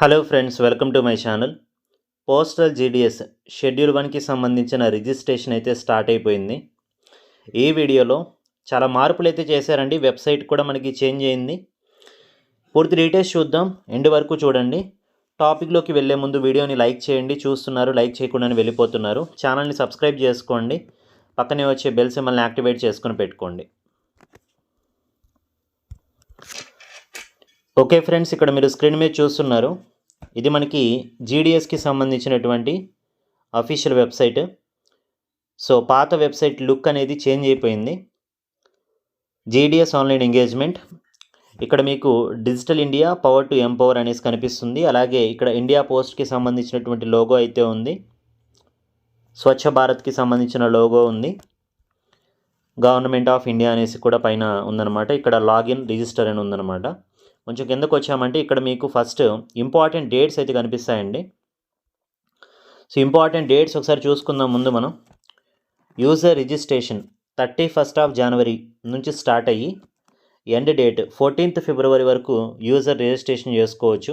Hello friends welcome to my channel postal GDS schedule వన్కి సంబంధించిన registration అయితే start అయిపోయింది. ఈ వీడియోలో చాలా మార్పులు అయితే చేశారండి. వెబ్సైట్ కూడా మనకి చేంజ్ అయింది. పూర్తి డీటెయిల్స్ చూద్దాం. ఎండ్ వరకు చూడండి. టాపిక్లోకి వెళ్ళే ముందు వీడియోని లైక్ చేయండి. చూస్తున్నారు లైక్ చేయకుండా వెళ్ళిపోతున్నారు. ఛానల్ని సబ్స్క్రైబ్ చేసుకోండి. పక్కనే వచ్చే బెల్ మిమ్మల్ని యాక్టివేట్ చేసుకొని పెట్టుకోండి. ఓకే ఫ్రెండ్స్ ఇక్కడ మీరు స్క్రీన్ మీద చూస్తున్నారు. ఇది మనకి జీడిఎస్కి సంబంధించినటువంటి అఫీషియల్ వెబ్సైట్. సో పాత వెబ్సైట్ లుక్ అనేది చేంజ్ అయిపోయింది. GDS online engagement. ఇక్కడ మీకు digital India power to empower అనేసి కనిపిస్తుంది. అలాగే ఇక్కడ ఇండియా పోస్ట్కి సంబంధించినటువంటి లోగో అయితే ఉంది. స్వచ్ఛ భారత్కి సంబంధించిన లోగో ఉంది. గవర్నమెంట్ ఆఫ్ ఇండియా అనేసి కూడా పైన ఉందన్నమాట. ఇక్కడ లాగిన్ రిజిస్టర్ అని ఉందన్నమాట. కొంచెం కిందకు వచ్చామంటే ఇక్కడ మీకు ఫస్ట్ ఇంపార్టెంట్ డేట్స్ అయితే కనిపిస్తాయండి. సో ఇంపార్టెంట్ డేట్స్ ఒకసారి చూసుకుందాం ముందు మనం. User registration thirty first of January నుంచి స్టార్ట్ అయ్యి ఎండ్ డేట్ ఫోర్టీన్త్ ఫిబ్రవరి వరకు యూజర్ రిజిస్ట్రేషన్ చేసుకోవచ్చు.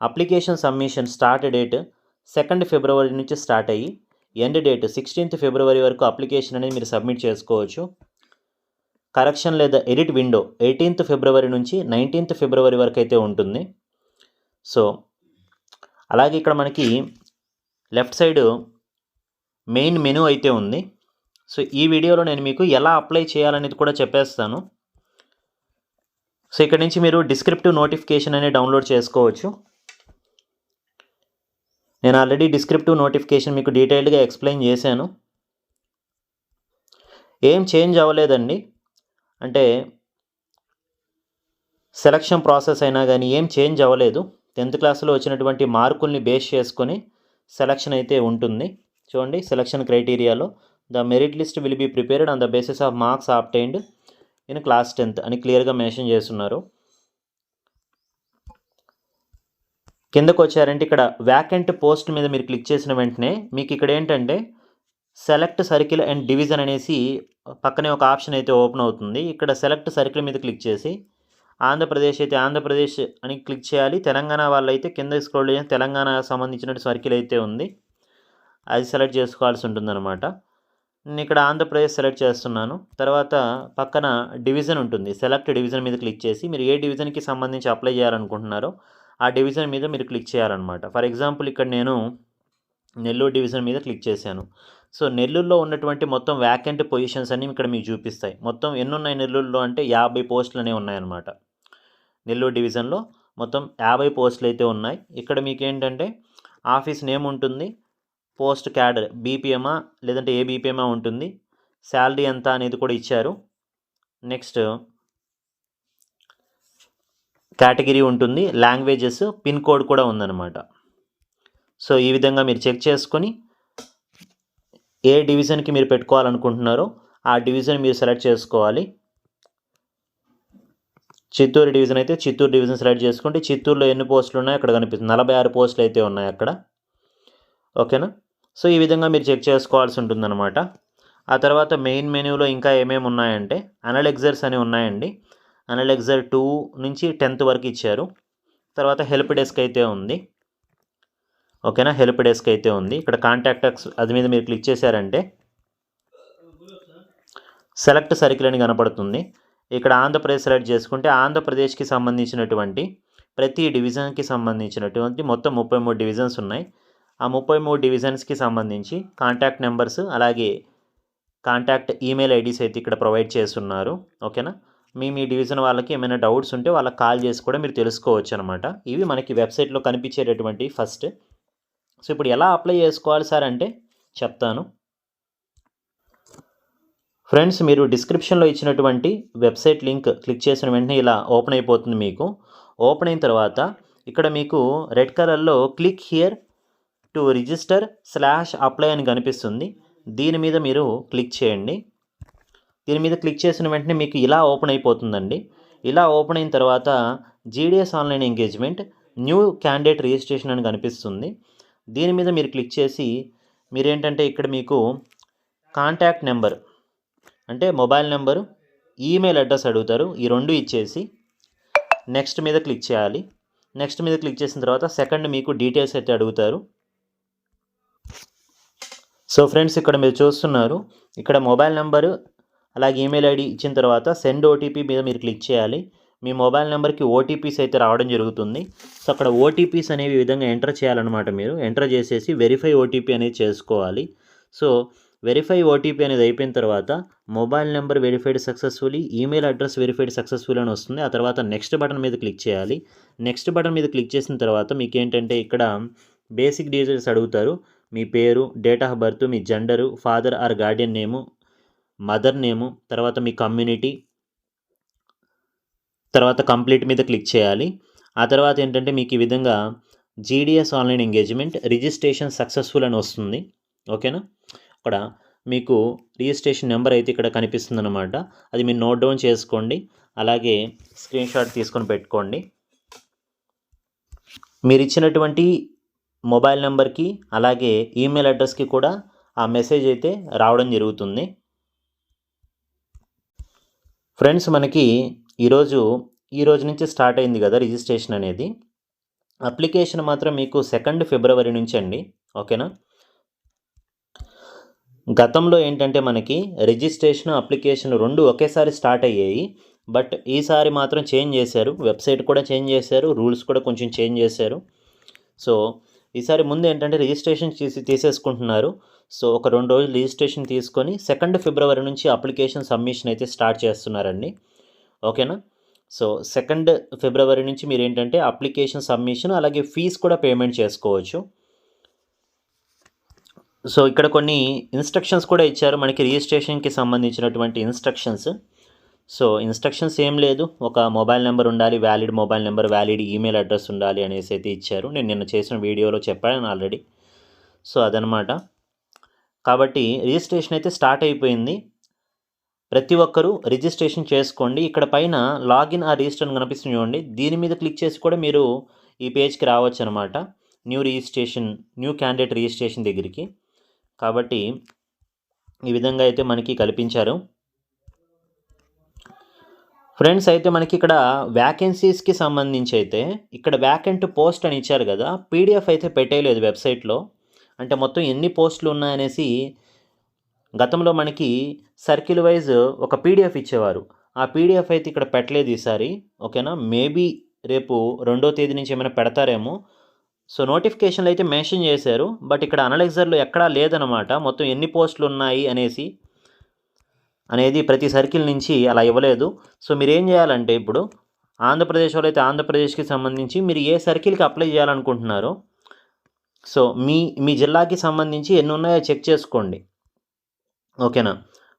Application submission start date second February నుంచి స్టార్ట్ అయ్యి ఎండ్ డేట్ సిక్స్టీన్త్ ఫిబ్రవరి వరకు అప్లికేషన్ అనేది మీరు సబ్మిట్ చేసుకోవచ్చు. కరెక్షన్ లేదా ఎడిట్ విండో ఎయిటీన్త్ ఫిబ్రవరి నుంచి నైన్టీన్త్ ఫిబ్రవరి వరకు అయితే ఉంటుంది. సో అలాగే ఇక్కడ మనకి లెఫ్ట్ సైడ్ మెయిన్ మెనూ అయితే ఉంది. సో ఈ వీడియోలో నేను మీకు ఎలా అప్లై చేయాలనేది కూడా చెప్పేస్తాను. సో ఇక్కడ నుంచి మీరు డిస్క్రిప్టివ్ నోటిఫికేషన్ అనేది డౌన్లోడ్ చేసుకోవచ్చు. నేను ఆల్రెడీ డిస్క్రిప్టివ్ నోటిఫికేషన్ మీకు డీటెయిల్డ్గా ఎక్స్ప్లెయిన్ చేశాను. ఏం చేంజ్ అవ్వలేదండి. అంటే సెలక్షన్ ప్రాసెస్ అయినా కానీ ఏం చేంజ్ అవ్వలేదు. టెన్త్ క్లాస్లో వచ్చినటువంటి మార్కుల్ని బేస్ చేసుకొని సెలక్షన్ అయితే ఉంటుంది. చూడండి selection క్రైటీరియాలో the merit list will be prepared on the basis of marks obtained in class tenth అని క్లియర్గా మెన్షన్ చేస్తున్నారు. కిందకు వచ్చారంటే ఇక్కడ వ్యాకెంట్ పోస్ట్ మీద మీరు క్లిక్ చేసిన వెంటనే మీకు ఇక్కడ ఏంటంటే సెలెక్ట్ సర్కిల్ అండ్ డివిజన్ అనేసి పక్కనే ఒక ఆప్షన్ అయితే ఓపెన్ అవుతుంది. ఇక్కడ సెలెక్ట్ సర్కిల్ మీద క్లిక్ చేసి ఆంధ్రప్రదేశ్ అయితే ఆంధ్రప్రదేశ్ అని క్లిక్ చేయాలి. తెలంగాణ వాళ్ళైతే కింద స్క్రోల్ చేసి తెలంగాణ సంబంధించిన సర్కిల్ అయితే ఉంది. అది సెలెక్ట్ చేసుకోవాల్సి ఉంటుందన్నమాట. నేను ఇక్కడ ఆంధ్రప్రదేశ్ సెలెక్ట్ చేస్తున్నాను. తర్వాత పక్కన డివిజన్ ఉంటుంది. సెలెక్ట్ డివిజన్ మీద క్లిక్ చేసి మీరు ఏ డివిజన్కి సంబంధించి అప్లై చేయాలనుకుంటున్నారో ఆ డివిజన్ మీద మీరు క్లిక్ చేయాలన్నమాట. ఫర్ ఎగ్జాంపుల్ ఇక్కడ నేను నెల్లూరు డివిజన్ మీద క్లిక్ చేశాను. సో నెల్లూరులో ఉన్నటువంటి మొత్తం వ్యాకెంట్ పొజిషన్స్ అన్నీ ఇక్కడ మీకు చూపిస్తాయి. మొత్తం ఎన్నున్నాయి నెల్లూరులో అంటే యాభై పోస్టులు అనేవి ఉన్నాయన్నమాట. నెల్లూరు డివిజన్లో మొత్తం యాభై పోస్టులు అయితే ఉన్నాయి. ఇక్కడ మీకు ఏంటంటే ఆఫీస్ నేమ్ ఉంటుంది పోస్ట్ క్యాడర్ బీపీఎమా లేదంటే ఏ బీపీఎమా ఉంటుంది శాలరీ ఎంత అనేది కూడా ఇచ్చారు. నెక్స్ట్ కేటగిరీ ఉంటుంది లాంగ్వేజెస్ పిన్ కోడ్ కూడా ఉందన్నమాట. సో ఈ విధంగా మీరు చెక్ చేసుకొని ఏ డివిజన్కి మీరు పెట్టుకోవాలనుకుంటున్నారో ఆ డివిజన్ మీరు సెలెక్ట్ చేసుకోవాలి. చిత్తూరు డివిజన్ అయితే చిత్తూరు డివిజన్ సెలెక్ట్ చేసుకుంటే చిత్తూరులో ఎన్ని పోస్టులు ఉన్నాయో అక్కడ కనిపిస్తుంది. నలభై ఆరు పోస్టులు అయితే ఉన్నాయి అక్కడ. ఓకేనా? సో ఈ విధంగా మీరు చెక్ చేసుకోవాల్సి ఉంటుందన్నమాట. ఆ తర్వాత మెయిన్ మెనూలో ఇంకా ఏమేమి ఉన్నాయంటే అనలెగ్జర్స్ అని ఉన్నాయండి. అనలెగ్జర్ టూ నుంచి టెన్త్ వరకు ఇచ్చారు. తర్వాత హెల్ప్ డెస్క్ అయితే ఉంది. ఓకేనా? హెల్ప్ డెస్క్ అయితే ఉంది. ఇక్కడ కాంటాక్ట్ అది మీద మీరు క్లిక్ చేశారంటే సెలెక్ట్ సర్కిల్ అని కనపడుతుంది. ఇక్కడ ఆంధ్రప్రదేశ్ సెలెక్ట్ చేసుకుంటే ఆంధ్రప్రదేశ్కి సంబంధించినటువంటి ప్రతి డివిజన్కి సంబంధించినటువంటి మొత్తం ముప్పై మూడు డివిజన్స్ ఉన్నాయి. ఆ ముప్పై మూడు డివిజన్స్కి సంబంధించి కాంటాక్ట్ నెంబర్స్ అలాగే కాంటాక్ట్ ఈమెయిల్ ఐడీస్ అయితే ఇక్కడ ప్రొవైడ్ చేస్తున్నారు. ఓకేనా? మీ మీ డివిజన్ వాళ్ళకి ఏమైనా డౌట్స్ ఉంటే వాళ్ళకి కాల్ చేసి కూడా మీరు తెలుసుకోవచ్చు అనమాట ఇవి మనకి వెబ్సైట్లో కనిపించేటటువంటి ఫస్ట్ సో ఇప్పుడు ఎలా అప్లై చేసుకోవాలి సార్ అంటే చెప్తాను. ఫ్రెండ్స్ మీరు డిస్క్రిప్షన్లో ఇచ్చినటువంటి వెబ్సైట్ లింక్ క్లిక్ చేసిన వెంటనే ఇలా ఓపెన్ అయిపోతుంది మీకు. ఓపెన్ అయిన తర్వాత ఇక్కడ మీకు రెడ్ కలర్లో click here to register slash apply అని కనిపిస్తుంది. దీని మీద మీరు క్లిక్ చేయండి. దీని మీద క్లిక్ చేసిన వెంటనే మీకు ఇలా ఓపెన్ అయిపోతుందండి. ఇలా ఓపెన్ అయిన తర్వాత GDS online engagement new candidate registration అని కనిపిస్తుంది. దీని మీద మీరు క్లిక్ చేసి మీరేంటంటే ఇక్కడ మీకు కాంటాక్ట్ నెంబర్ అంటే మొబైల్ నెంబరు ఈమెయిల్ అడ్రస్ అడుగుతారు. ఈ రెండు ఇచ్చేసి నెక్స్ట్ మీద క్లిక్ చేయాలి. నెక్స్ట్ మీద క్లిక్ చేసిన తర్వాత సెకండ్ మీకు డీటెయిల్స్ అయితే అడుగుతారు. సో ఫ్రెండ్స్ ఇక్కడ మీరు చూస్తున్నారు. ఇక్కడ మొబైల్ నెంబరు అలాగే ఈమెయిల్ ఐడి ఇచ్చిన తర్వాత సెండ్ ఓటీపీ మీద మీరు క్లిక్ చేయాలి. మీ మొబైల్ నెంబర్కి ఓటీపీస్ అయితే రావడం జరుగుతుంది. సో అక్కడ ఓటీపీస్ అనేవి విధంగా ఎంటర్ చేయాలన్నమాట మీరు. ఎంటర్ చేసేసి వెరిఫై ఓటీపీ అనేది చేసుకోవాలి. సో వెరిఫై ఓటీపీ అనేది అయిపోయిన తర్వాత mobile number verified successfully email address verified successful అని వస్తుంది. ఆ తర్వాత నెక్స్ట్ బటన్ మీద క్లిక్ చేయాలి. నెక్స్ట్ బటన్ మీద క్లిక్ చేసిన తర్వాత మీకు ఏంటంటే ఇక్కడ బేసిక్ డీటెయిల్స్ అడుగుతారు. మీ పేరు date of birth me gender father or guardian name mother name తర్వాత మీ కమ్యూనిటీ తర్వాత కంప్లీట్ మీద క్లిక్ చేయాలి. ఆ తర్వాత ఏంటంటే మీకు ఈ విధంగా GDS online engagement registration successful అని వస్తుంది. ఓకేనా? అక్కడ మీకు రిజిస్ట్రేషన్ నెంబర్ అయితే ఇక్కడ కనిపిస్తుంది అనమాట అది మీరు నోట్ డౌన్ చేసుకోండి. అలాగే స్క్రీన్ షాట్ తీసుకొని పెట్టుకోండి. మీరు ఇచ్చినటువంటి మొబైల్ నెంబర్కి అలాగే ఈమెయిల్ అడ్రస్కి కూడా ఆ మెసేజ్ అయితే రావడం జరుగుతుంది. ఫ్రెండ్స్ మనకి ఈరోజు ఈ రోజు నుంచి స్టార్ట్ అయింది కదా రిజిస్ట్రేషన్ అనేది. అప్లికేషన్ మాత్రం మీకు సెకండ్ ఫిబ్రవరి నుంచి అండి ఓకేనా? గతంలో ఏంటంటే మనకి రిజిస్ట్రేషన్ అప్లికేషన్ రెండు ఒకేసారి స్టార్ట్ అయ్యాయి. బట్ ఈసారి మాత్రం చేంజ్ చేశారు. వెబ్సైట్ కూడా చేంజ్ చేశారు. రూల్స్ కూడా కొంచెం చేంజ్ చేశారు. సో ఈసారి ముందు ఏంటంటే రిజిస్ట్రేషన్ చేసి తీసేసుకుంటున్నారు. సో ఒక రెండు రోజులు రిజిస్ట్రేషన్ తీసుకొని సెకండ్ ఫిబ్రవరి నుంచి అప్లికేషన్ సబ్మిషన్ అయితే స్టార్ట్ చేస్తున్నారండి. ఓకేనా? సో సెకండ్ ఫిబ్రవరి నుంచి మీరు ఏంటంటే అప్లికేషన్ సబ్మిషన్ అలాగే ఫీజ్ కూడా పేమెంట్ చేసుకోవచ్చు. సో ఇక్కడ కొన్ని ఇన్స్ట్రక్షన్స్ కూడా ఇచ్చారు. మనకి రిజిస్ట్రేషన్కి సంబంధించినటువంటి ఇన్స్ట్రక్షన్స్. సో ఇన్స్ట్రక్షన్స్ ఏం లేదు. ఒక మొబైల్ నెంబర్ ఉండాలి valid mobile number valid email address ఉండాలి అనేసి అయితే ఇచ్చారు. నేను నిన్న చేసిన వీడియోలో చెప్పాను ఆల్రెడీ. సో అదనమాట. కాబట్టి రిజిస్ట్రేషన్ అయితే స్టార్ట్ అయిపోయింది. ప్రతి ఒక్కరూ రిజిస్ట్రేషన్ చేసుకోండి. ఇక్కడ పైన లాగిన్ ఆ రిజిస్టర్ అని కనిపిస్తుంది చూడండి. దీని మీద క్లిక్ చేసి కూడా మీరు ఈ పేజ్కి రావచ్చు అనమాట new registration new candidate registration దగ్గరికి. కాబట్టి ఈ విధంగా అయితే మనకి కల్పించారు. ఫ్రెండ్స్ అయితే మనకి ఇక్కడ వ్యాకెన్సీస్కి సంబంధించి అయితే ఇక్కడ వ్యాకెంట్ పోస్ట్ అని ఇచ్చారు కదా. పీడిఎఫ్ అయితే పెట్టేయలేదు వెబ్సైట్లో. అంటే మొత్తం ఎన్ని పోస్టులు ఉన్నాయనేసి గతంలో మనకి సర్కిల్ వైజ్ ఒక పీడిఎఫ్ ఇచ్చేవారు. ఆ పీడిఎఫ్ అయితే ఇక్కడ పెట్టలేదు ఈసారి. ఓకేనా? మేబీ రేపు రెండో తేదీ నుంచి ఏమైనా పెడతారేమో. సో నోటిఫికేషన్లు అయితే మెన్షన్ చేశారు. బట్ ఇక్కడ అనలైజర్లో ఎక్కడా లేదనమాట మొత్తం ఎన్ని పోస్టులు ఉన్నాయి అనేసి అనేది ప్రతి సర్కిల్ నుంచి అలా ఇవ్వలేదు. సో మీరు ఏం చేయాలంటే ఇప్పుడు ఆంధ్రప్రదేశ్ వాళ్ళు అయితే ఆంధ్రప్రదేశ్కి సంబంధించి మీరు ఏ సర్కిల్కి అప్లై చేయాలనుకుంటున్నారో సో మీ మీ జిల్లాకి సంబంధించి ఎన్ని ఉన్నాయో చెక్ చేసుకోండి. ఓకేనా?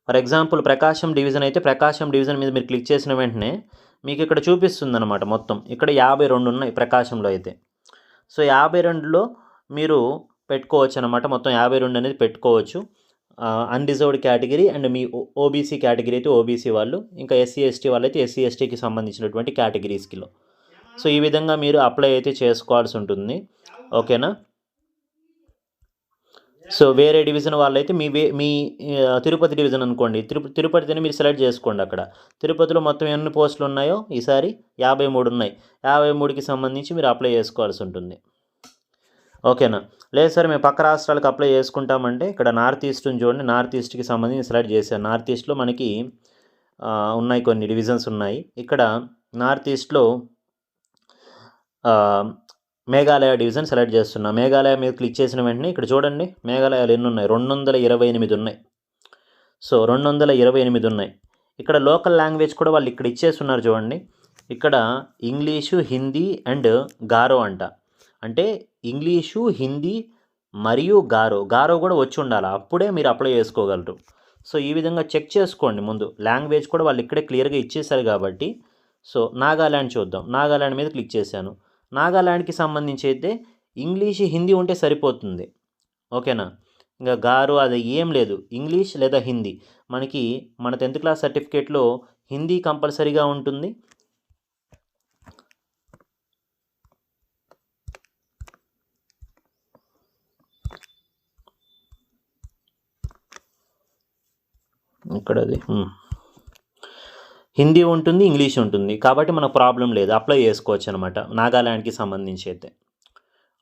ఫర్ ఎగ్జాంపుల్ ప్రకాశం డివిజన్ అయితే ప్రకాశం డివిజన్ మీద మీరు క్లిక్ చేసిన వెంటనే మీకు ఇక్కడ చూపిస్తుంది మొత్తం. ఇక్కడ యాభై రెండు ఉన్నాయి ప్రకాశంలో అయితే. సో యాభై రెండులో మీరు పెట్టుకోవచ్చు అనమాట మొత్తం యాభై రెండు అనేది పెట్టుకోవచ్చు. అన్రిజర్వ్డ్ కేటగిరీ అండ్ మీ ఓబీసీ కేటగిరీ అయితే ఓబీసీ వాళ్ళు ఇంకా ఎస్సీ ఎస్టీ వాళ్ళు అయితే ఎస్సీ ఎస్టీకి సంబంధించినటువంటి కేటగిరీస్కిలో సో ఈ విధంగా మీరు అప్లై అయితే చేసుకోవాల్సి ఉంటుంది. ఓకేనా? సో వేరే డివిజన్ వాళ్ళైతే మీ వే మీ తిరుపతి డివిజన్ అనుకోండి. తిరుపతి తిరుపతిని మీరు సెలెక్ట్ చేసుకోండి అక్కడ. తిరుపతిలో మొత్తం ఎన్ని పోస్టులు ఉన్నాయో ఈసారి యాభై మూడు ఉన్నాయి. యాభై మూడుకి సంబంధించి మీరు అప్లై చేసుకోవాల్సి ఉంటుంది. ఓకేనా? లేదు సార్ మేము పక్క రాష్ట్రాలకు అప్లై చేసుకుంటామంటే ఇక్కడ నార్త్ ఈస్ట్ చూడండి. నార్త్ ఈస్ట్కి సంబంధించి సెలెక్ట్ చేశాను నార్త్ ఈస్ట్లో మనకి ఉన్నాయి కొన్ని డివిజన్స్ ఉన్నాయి. ఇక్కడ నార్త్ ఈస్ట్లో మేఘాలయ డివిజన్ సెలెక్ట్ చేస్తున్నా. మేఘాలయ మీద క్లిక్ చేసిన వెంటనే ఇక్కడ చూడండి మేఘాలయాలు ఎన్ని ఉన్నాయి? రెండు వందల ఇరవై ఎనిమిది ఉన్నాయి. సో రెండు వందల ఇరవై ఎనిమిది ఉన్నాయి. ఇక్కడ లోకల్ లాంగ్వేజ్ కూడా వాళ్ళు ఇక్కడ ఇచ్చేస్తున్నారు చూడండి. ఇక్కడ ఇంగ్లీషు హిందీ అండ్ గారో అంట. అంటే ఇంగ్లీషు హిందీ మరియు గారో. గారో కూడా వచ్చి ఉండాలి. అప్పుడే మీరు అప్లై చేసుకోగలరు. సో ఈ విధంగా చెక్ చేసుకోండి ముందు. లాంగ్వేజ్ కూడా వాళ్ళు ఇక్కడే క్లియర్గా ఇచ్చేసారు కాబట్టి. సో నాగాల్యాండ్ చూద్దాం. నాగాల్యాండ్ మీద క్లిక్ చేశాను. నాగాల్యాండ్కి సంబంధించి అయితే ఇంగ్లీష్ హిందీ ఉంటే సరిపోతుంది. ఓకేనా? ఇంకా గారు అది ఏం లేదు. ఇంగ్లీష్ లేదా హిందీ. మనకి మన టెన్త్ క్లాస్ సర్టిఫికేట్లో హిందీ కంపల్సరీగా ఉంటుంది. ఇక్కడ అది హిందీ ఉంటుంది ఇంగ్లీష్ ఉంటుంది. కాబట్టి మనకు ప్రాబ్లం లేదు. అప్లై చేసుకోవచ్చు అనమాట నాగాల్యాండ్కి సంబంధించి అయితే.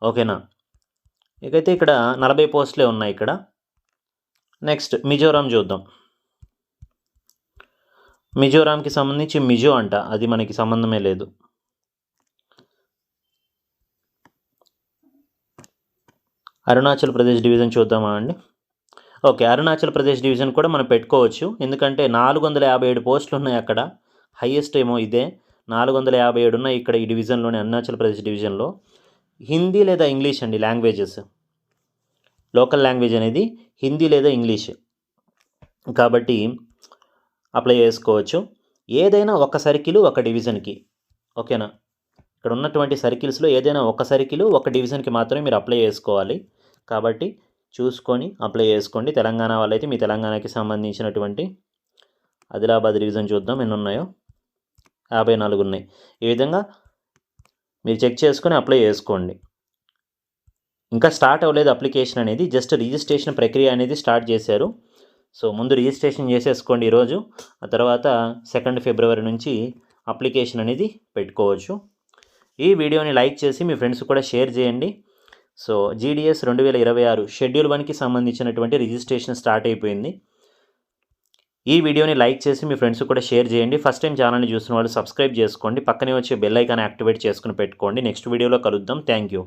ఓకేనా? ఇకైతే ఇక్కడ నలభై పోస్టులే ఉన్నాయి ఇక్కడ. నెక్స్ట్ మిజోరాం చూద్దాం. మిజోరాంకి సంబంధించి మిజో అంట. అది మనకి సంబంధమే లేదు. అరుణాచల్ ప్రదేశ్ డివిజన్ చూద్దామా అండి? ఓకే అరుణాచల్ ప్రదేశ్ డివిజన్ కూడా మనం పెట్టుకోవచ్చు. ఎందుకంటే నాలుగు వందల యాభై ఏడు పోస్టులు ఉన్నాయి అక్కడ. హయ్యెస్ట్ ఏమో ఇదే. నాలుగు వందల యాభై ఏడు ఉన్నాయి ఇక్కడ ఈ డివిజన్లోని అరుణాచల్ ప్రదేశ్ డివిజన్లో. హిందీ లేదా ఇంగ్లీష్ అండి లాంగ్వేజెస్. లోకల్ లాంగ్వేజ్ అనేది హిందీ లేదా ఇంగ్లీష్. కాబట్టి అప్లై చేసుకోవచ్చు. ఏదైనా ఒక సర్కిల్ ఒక డివిజన్కి ఓకేనా? ఇక్కడ ఉన్నటువంటి సర్కిల్స్లో ఏదైనా ఒక సర్కిల్ ఒక డివిజన్కి మాత్రమే మీరు అప్లై చేసుకోవాలి. కాబట్టి చూసుకొని అప్లై చేసుకోండి. తెలంగాణ వాళ్ళైతే మీ తెలంగాణకి సంబంధించినటువంటి ఆదిలాబాద్ రివిజన్ చూద్దాం. ఎన్ని ఉన్నాయో యాభై నాలుగు ఉన్నాయి. ఈ విధంగా మీరు చెక్ చేసుకొని అప్లై చేసుకోండి. ఇంకా స్టార్ట్ అవ్వలేదు అప్లికేషన్ అనేది. జస్ట్ రిజిస్ట్రేషన్ ప్రక్రియ అనేది స్టార్ట్ చేశారు. సో ముందు రిజిస్ట్రేషన్ చేసేసుకోండి ఈరోజు. ఆ తర్వాత సెకండ్ ఫిబ్రవరి నుంచి అప్లికేషన్ అనేది పెట్టుకోవచ్చు. ఈ వీడియోని లైక్ చేసి మీ ఫ్రెండ్స్ కూడా షేర్ చేయండి. సో జీడిఎస్ రెండు వేల ఇరవై ఆరు షెడ్యూల్ వన్కి సంబంధించినటువంటి రిజిస్ట్రేషన్ స్టార్ట్ అయిపోయింది. ఈ వీడియోని లైక్ చేసి మీ ఫ్రెండ్స్ కూడా షేర్ చేయండి. ఫస్ట్ టైం ఛానల్ని చూసిన వాళ్ళు సబ్స్క్రైబ్ చేసుకోండి. పక్కనే వచ్చే బెల్ ఐకాన్ యాక్టివేట్ చేసుకుని పెట్టుకోండి. నెక్స్ట్ వీడియోలో కలుద్దాం. Thank you.